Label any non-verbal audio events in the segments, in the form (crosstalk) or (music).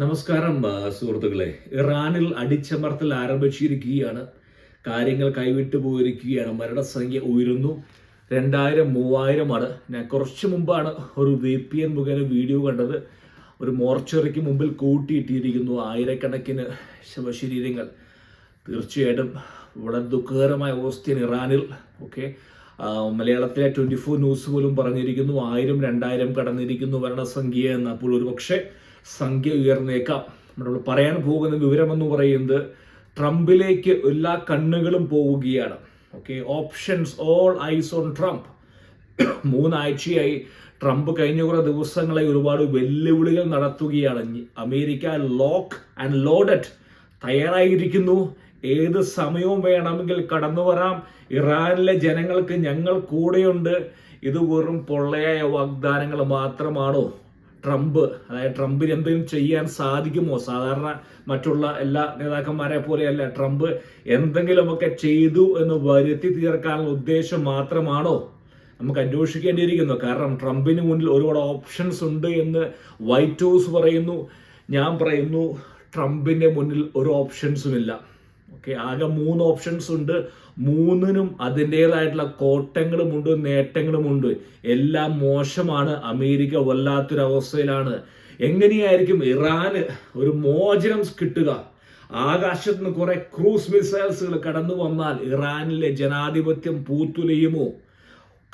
നമസ്കാരം സുഹൃത്തുക്കളെ. ഇറാനിൽ അടിച്ചമർത്തൽ ആരംഭിച്ചിരിക്കുകയാണ്. കാര്യങ്ങൾ കൈവിട്ടു പോയിരിക്കുകയാണ്. മരണസംഖ്യ ഉയരുന്നു. രണ്ടായിരം മൂവായിരമാണ് ഞാൻ കുറച്ച് മുമ്പാണ് ഒരു വി പി എൻ മുഖേന വീഡിയോ കണ്ടത്. ഒരു മോർച്ചറിക്ക് മുമ്പിൽ കൂട്ടിയിട്ടിരിക്കുന്നു ആയിരക്കണക്കിന് ശവശരീരങ്ങൾ. തീർച്ചയായിട്ടും വളരെ ദുഃഖകരമായ അവസ്ഥയാണ് ഇറാനിൽ. ഓക്കെ. മലയാളത്തിലെ ട്വന്റി ഫോർ ന്യൂസ് പോലും പറഞ്ഞിരിക്കുന്നു. ആയിരം രണ്ടായിരം കടന്നിരിക്കുന്നു മരണസംഖ്യ എന്ന്. അപ്പോൾ ഒരു പക്ഷേ സംഖ്യ ഉയർന്നേക്കാം. നമ്മൾ പറയാൻ പോകുന്ന വിവരമെന്ന് പറയുന്നത് ട്രംപിലേക്ക് എല്ലാ കണ്ണുകളും പോവുകയാണ്. Okay options all eyes on Trump മൂന്നാഴ്ചയായി Trump കഴിഞ്ഞ കുറേ ദിവസങ്ങളായി ഒരുപാട് വെല്ലുവിളികൾ നടത്തുകയാണ്. അമേരിക്ക ലോക്ക് ആൻഡ് ലോഡറ്റ് തയ്യാറായിരിക്കുന്നു. ഏത് സമയവും വേണമെങ്കിൽ കടന്നു വരാം. ഇറാനിലെ ജനങ്ങൾക്ക് ഞങ്ങൾ കൂടെയുണ്ട്. ഇത് വെറും പൊള്ളയായ വാഗ്ദാനങ്ങൾ മാത്രമാണോ? ട്രംപ് അതായത് ട്രംപിന് എന്തെങ്കിലും ചെയ്യാൻ സാധിക്കുമോ? സാധാരണ മറ്റുള്ള എല്ലാ നേതാക്കന്മാരെ പോലെയല്ല. ട്രംപ് എന്തെങ്കിലുമൊക്കെ ചെയ്തു എന്ന് വരുത്തി തീർക്കാനുള്ള ഉദ്ദേശം മാത്രമാണോ? നമുക്ക് അന്വേഷിക്കേണ്ടിയിരിക്കുന്നു. കാരണം ട്രംപിന് മുന്നിൽ ഒരുപാട് ഓപ്ഷൻസ് ഉണ്ട് എന്ന് വൈറ്റ് ഹൗസ് പറയുന്നു. ഞാൻ പറയുന്നു ട്രംപിന്റെ മുന്നിൽ ഒരു ഓപ്ഷൻസും ഇല്ല. ഓക്കെ ആകെ മൂന്ന് ഓപ്ഷൻസ് ഉണ്ട്. മൂന്നിനും അതിന്റെതായിട്ടുള്ള കോട്ടങ്ങളുമുണ്ട് നേട്ടങ്ങളുമുണ്ട് എല്ലാം മോശമാണ്. അമേരിക്ക വല്ലാത്തൊരവസ്ഥയിലാണ്. എങ്ങനെയായിരിക്കും ഇറാന് ഒരു മോചനം കിട്ടുക? ആകാശത്ത് നിന്ന് കുറെ ക്രൂസ് മിസൈൽസുകൾ കടന്നു വന്നാൽ ഇറാനിലെ ജനാധിപത്യം പൂത്തുലയുമോ?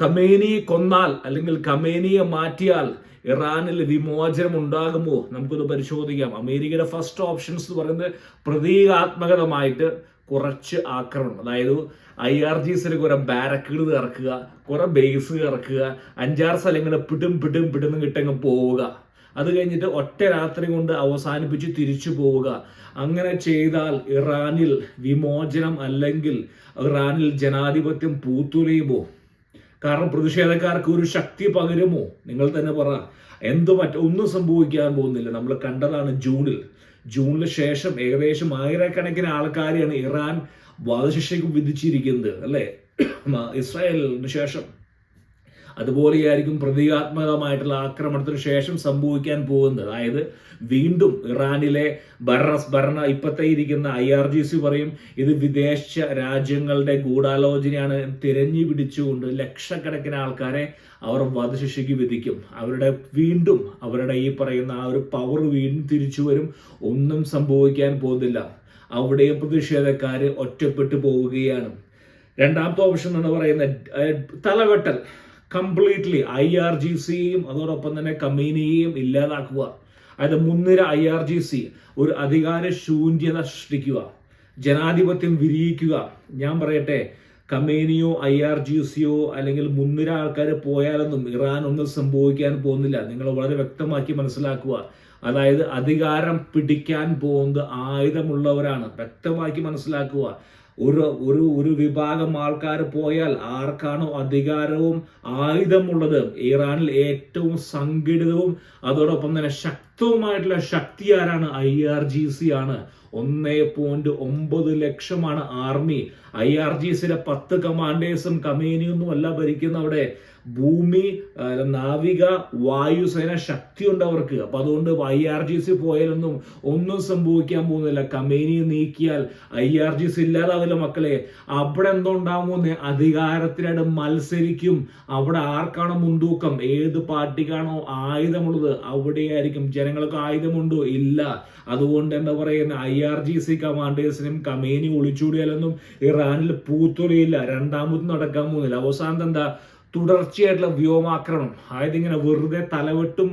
കമേനിയെ കൊന്നാൽ അല്ലെങ്കിൽ കമേനിയെ മാറ്റിയാൽ ഇറാനിൽ വിമോചനം ഉണ്ടാകുമോ നമുക്കൊന്ന് പരിശോധിക്കാം. അമേരിക്കയുടെ ഫസ്റ്റ് ഓപ്ഷൻസ് എന്ന് പറയുന്നത് പ്രതീകാത്മകമായിട്ട് കുറച്ച് ആക്രമണം. അതായത് ഐ ആർ ജി ജിസിൽ കുറെ ബാരക്കുകൾ ഇറക്കുക കുറെ ബേസ് ഇറക്കുക അഞ്ചാറ് സ്ഥലങ്ങൾ പിടും പിടും പിടും കിട്ടങ്ങ് പോവുക. അത് കഴിഞ്ഞിട്ട് ഒറ്റ രാത്രി കൊണ്ട് അവസാനിപ്പിച്ച് തിരിച്ചു പോവുക. അങ്ങനെ ചെയ്താൽ ഇറാനിൽ വിമോചനം അല്ലെങ്കിൽ ഇറാനിൽ ജനാധിപത്യം പൂത്തുലയുമോ? കാരണം പ്രതിഷേധക്കാർക്ക് ഒരു ശക്തി പകരുമോ? നിങ്ങൾ തന്നെ പറ. എന്ത് മറ്റ ഒന്നും സംഭവിക്കാൻ പോകുന്നില്ല. നമ്മൾ കണ്ടതാണ് ജൂണിൽ. ജൂണിന് ശേഷം ഏകദേശം ആയിരക്കണക്കിന് ആൾക്കാരെയാണ് ഇറാൻ വധശിക്ഷയ്ക്ക് വിധിച്ചിരിക്കുന്നത് അല്ലേ? (clears throat) ഇസ്രായേലിന് ശേഷം. അതുപോലെയായിരിക്കും പ്രതീകാത്മകമായിട്ടുള്ള ആക്രമണത്തിന് ശേഷം സംഭവിക്കാൻ പോകുന്നത്. അതായത് വീണ്ടും ഇറാനിലെ ഭരണ ഭരണ ഇപ്പത്തെ ഇരിക്കുന്ന ഐ ആർ ജി സി പറയും ഇത് വിദേശ രാജ്യങ്ങളുടെ ഗൂഢാലോചനയാണ് തിരഞ്ഞു പിടിച്ചുകൊണ്ട് ലക്ഷക്കണക്കിന് ആൾക്കാരെ അവർ വധശിക്ഷയ്ക്ക് വിധിക്കും. അവരുടെ വീണ്ടും അവരുടെ ഈ പറയുന്ന ആ ഒരു പവർ വീണ്ടും തിരിച്ചു വരും. ഒന്നും സംഭവിക്കാൻ പോകുന്നില്ല. അവിടെ പ്രതിഷേധക്കാർ ഒറ്റപ്പെട്ടു പോവുകയാണ്. രണ്ടാമത്തെ ഓപ്ഷൻ എന്ന് പറയുന്ന തലവെട്ടൽ. കംപ്ലീറ്റ്ലി ഐ ആർ ജി സിയും അതോടൊപ്പം തന്നെ കമ്പനിയെയും ഇല്ലാതാക്കുക. അതായത് മുൻനിര ഐ ആർ ജി സി ഒരു അധികാര ശൂന്യത സൃഷ്ടിക്കുക. ജനാധിപത്യം വിരിയിക്കുക. ഞാൻ പറയട്ടെ കമേനിയോ ഐ ആർ ജി സിയോ അല്ലെങ്കിൽ മുൻനിര ആൾക്കാർ പോയാലൊന്നും ഇറാൻ ഒന്നും സംഭവിക്കാൻ പോകുന്നില്ല. നിങ്ങൾ വളരെ വ്യക്തമാക്കി മനസ്സിലാക്കുക. അതായത് അധികാരം പിടിക്കാൻ പോകുന്നത് ആയുധമുള്ളവരാണ്. വ്യക്തമാക്കി മനസ്സിലാക്കുക. ഒരു ഒരു ഒരു വിഭാഗം ആൾക്കാർ പോയാൽ ആർക്കാണോ അധികാരവും ആയുധമുള്ളത്? ഇറാനിൽ ഏറ്റവും സംഘടിതവും അതോടൊപ്പം തന്നെ ശക്തവുമായിട്ടുള്ള ശക്തി ആരാണ്? ഐ ആർ ജി സി ആണ്. ഒന്നേ പോയിന്റ് ഒമ്പത് ലക്ഷമാണ് ആർമി. ഐ ആർ ജി സിയിലെ പത്ത് കമാൻഡേഴ്സും കമേനിയൊന്നും അല്ല ഭരിക്കുന്ന അവിടെ. ഭൂമി നാവിക വായുസേന ശക്തിയുണ്ട് അവർക്ക്. അപ്പൊ അതുകൊണ്ട് ഐ ആർ ജി സി പോയാലൊന്നും ഒന്നും സംഭവിക്കാൻ പോകുന്നില്ല. കമേനി നീക്കിയാൽ ഐ ആർ ജി സി ഇല്ലാതാവില്ല മക്കളെ. അവിടെ എന്തോ ഉണ്ടാകുമെന്ന് അധികാരത്തിനായിട്ട് മത്സരിക്കും. അവിടെ ആർക്കാണോ മുൻതൂക്കം? ഏത് പാർട്ടിക്കാണോ ആയുധമുള്ളത്. അവിടെയായിരിക്കും ജനങ്ങൾക്ക് ആയുധമുണ്ടോ? ഇല്ല. അതുകൊണ്ട് എന്താ പറയുന്ന? ഐ ആർ ജി സി കമാൻഡേഴ്സിനും കമേനി ഒളിച്ചൂടിയാലൊന്നും ഇറാനിൽ പൂത്തുലയില്ല. രണ്ടാമത് നടക്കാൻ പോകുന്നില്ല. അവസാനം എന്താ? തുടർച്ചയായിട്ടുള്ള വ്യോമാക്രമണം. അതായത് ഇങ്ങനെ വെറുതെ തലവെട്ടും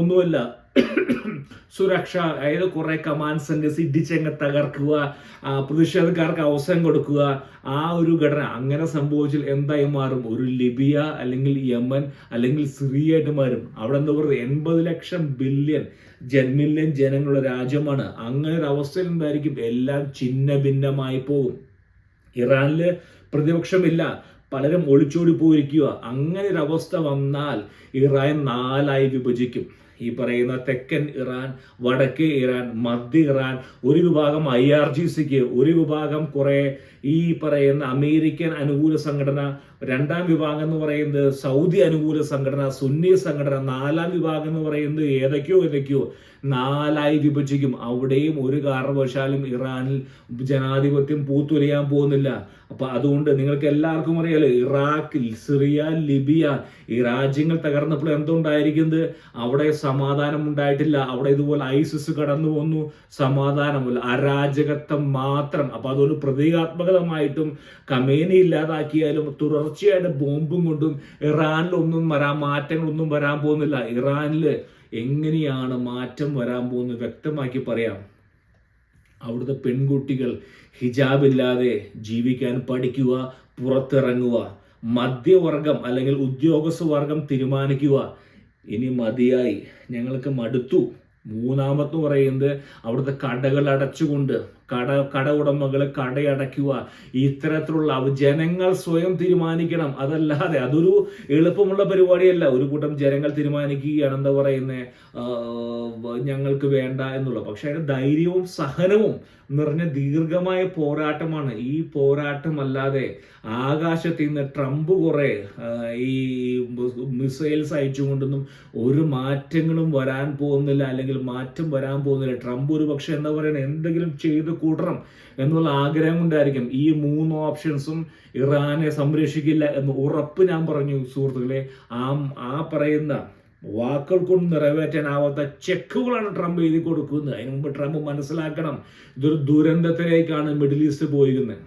ഒന്നുമല്ല. സുരക്ഷ അതായത് കുറെ കമാൻഡ് സെന്റേഴ്സ് ഇടിച്ചങ്ങ് തകർക്കുക പ്രതിഷേധക്കാർക്ക് അവസരം കൊടുക്കുക ആ ഒരു ഘടന. അങ്ങനെ സംഭവിച്ചാൽ എന്തായി മാറും? ഒരു ലിബിയ അല്ലെങ്കിൽ യമൻ അല്ലെങ്കിൽ സിറിയായിട്ട് മാറും. അവിടെ എന്താ പറയുക? എൺപത് ലക്ഷം ബില്യൺ ജന്മില്യൻ ജനങ്ങളുടെ രാജ്യമാണ്. അങ്ങനെ ഒരു അവസ്ഥയിൽ എന്തായിരിക്കും? എല്ലാം ചിന്ന ഭിന്നമായി പോകും. ഇറാനിൽ പ്രതിപക്ഷമില്ല. പലരും ഒളിച്ചോടി പോയിരിക്കുക. അങ്ങനെ ഒരു അവസ്ഥ വന്നാൽ ഇറാൻ നാലായി വിഭജിക്കും. ഈ പറയുന്ന തെക്കൻ ഇറാൻ വടക്കേ ഇറാൻ മധ്യ ഇറാൻ ഒരു വിഭാഗം ഐ ആർ ജി സിക്ക് ഒരു വിഭാഗം കുറെ ഈ പറയുന്ന അമേരിക്കൻ അനുകൂല സംഘടന രണ്ടാം വിഭാഗം എന്ന് പറയുന്നത് സൗദി അനുകൂല സംഘടന സുന്നി സംഘടന. നാലാം വിഭാഗം എന്ന് പറയുന്നത് ഏതൊക്കെയോ ഏതൊക്കെയോ നാലായി വിഭജിക്കും. അവിടെയും ഒരു കാരണവശാലും ഇറാനിൽ ജനാധിപത്യം പൂത്തുലയാൻ പോകുന്നില്ല. അപ്പൊ അതുകൊണ്ട് നിങ്ങൾക്ക് എല്ലാവർക്കും അറിയാലോ ഇറാഖിൽ സിറിയ ലിബിയ ഈ രാജ്യങ്ങൾ തകർന്നപ്പോൾ എന്തുണ്ടായിരിക്കുന്നത്? അവിടെ സമാധാനം ഉണ്ടായിട്ടില്ല. അവിടെ ഇതുപോലെ ഐസിസ് കടന്നു വന്നു. സമാധാനമല്ല അരാജകത്വം മാത്രം. അപ്പൊ അതുകൊണ്ട് പ്രതീകാത്മകമായിട്ടും കമേനി ഇല്ലാതാക്കിയാലും തുടർച്ചയായിട്ട് ബോംബും കൊണ്ടും ഇറാനിലൊന്നും വരാൻ മാറ്റങ്ങളൊന്നും വരാൻ പോകുന്നില്ല. ഇറാനിൽ എങ്ങനെയാണ് മാറ്റം വരാൻ പോകുന്നത് വ്യക്തമാക്കി പറയാം. അവിടുത്തെ പെൺകുട്ടികൾ ഹിജാബില്ലാതെ ജീവിക്കാൻ പഠിക്കുക പുറത്തിറങ്ങുക മധ്യവർഗം അല്ലെങ്കിൽ ഉദ്യോഗസ്ഥ വർഗം തീരുമാനിക്കുക. ഇനി മതിയായി. ഞങ്ങൾക്ക് മടുത്തു. മൂന്നാമത്തെ പറയുന്നത് അവിടുത്തെ കടകൾ അടച്ചുകൊണ്ട് കട കട ഉടമകൾ കടയടയ്ക്കുക. ഇത്തരത്തിലുള്ള ജനങ്ങൾ സ്വയം തീരുമാനിക്കണം. അതല്ലാതെ അതൊരു എളുപ്പമുള്ള പരിപാടിയല്ല. ഒരു കൂട്ടം ജനങ്ങൾ തീരുമാനിക്കുകയാണ്. എന്താ പറയുന്നത് ഞങ്ങൾക്ക് വേണ്ട എന്നുള്ള. പക്ഷെ അതിന് ധൈര്യവും സഹനവും നിറഞ്ഞ ദീർഘമായ പോരാട്ടമാണ്. ഈ പോരാട്ടമല്ലാതെ ആകാശത്ത് നിന്ന് ട്രംപ് കുറെ ഈ മിസൈൽസ് അയച്ചുകൊണ്ടൊന്നും ഒരു മാറ്റങ്ങളും വരാൻ പോകുന്നില്ല. അല്ലെങ്കിൽ മാറ്റം വരാൻ പോകുന്നില്ല. ട്രംപ് ഒരു പക്ഷെ എന്താ പറയുക എന്തെങ്കിലും ചെയ്ത് കൂട്ടണം എന്നുള്ള ആഗ്രഹം കൊണ്ടായിരിക്കും ഈ മൂന്ന് ഓപ്ഷൻസും ഇറാനെ സംരക്ഷിക്കില്ല എന്ന് ഉറപ്പ് ഞാൻ പറഞ്ഞു സുഹൃത്തുക്കളെ. ആ ആ പറയുന്ന വാക്കുകൾ കൊണ്ട് നിറവേറ്റാനാവാത്ത ചെക്കുകളാണ് ട്രംപ് എഴുതി കൊടുക്കുന്നത്. അതിനു മുമ്പ് ട്രംപ് മനസ്സിലാക്കണം ഇതൊരു ദുരന്തത്തിലേക്കാണ് മിഡിൽ ഈസ്റ്റ് പോയിരിക്കുന്നത്.